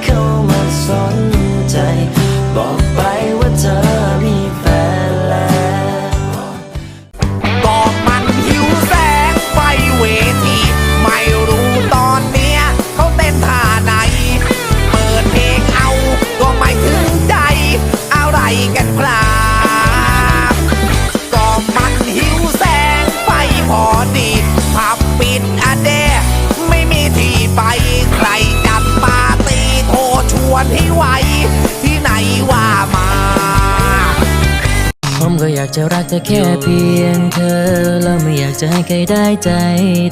come ให้ไหวที่ไหนว่ามาผมก็อยากจะรักเธอแค่เพียงเธอ แล้วไม่อยากจะให้ใครได้ใจ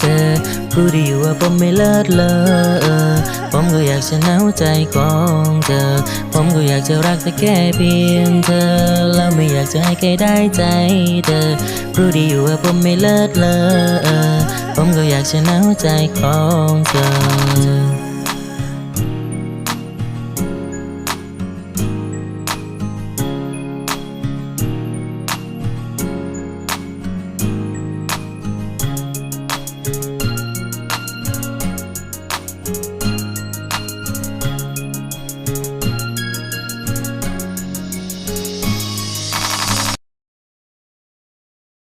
เธอรู้ดีอยู่ว่าผมไม่เลิศเลอผมก็อยากจะหนาวใจของเธอ ผมก็อยากจะรักเธอแค่เพียงเธอ แล้วไม่อยากจะให้ใครได้ใจเธอรู้ดีอยู่ว่าผมไม่เลิศเลอผมก็อยากจะหนาวใจของเธอ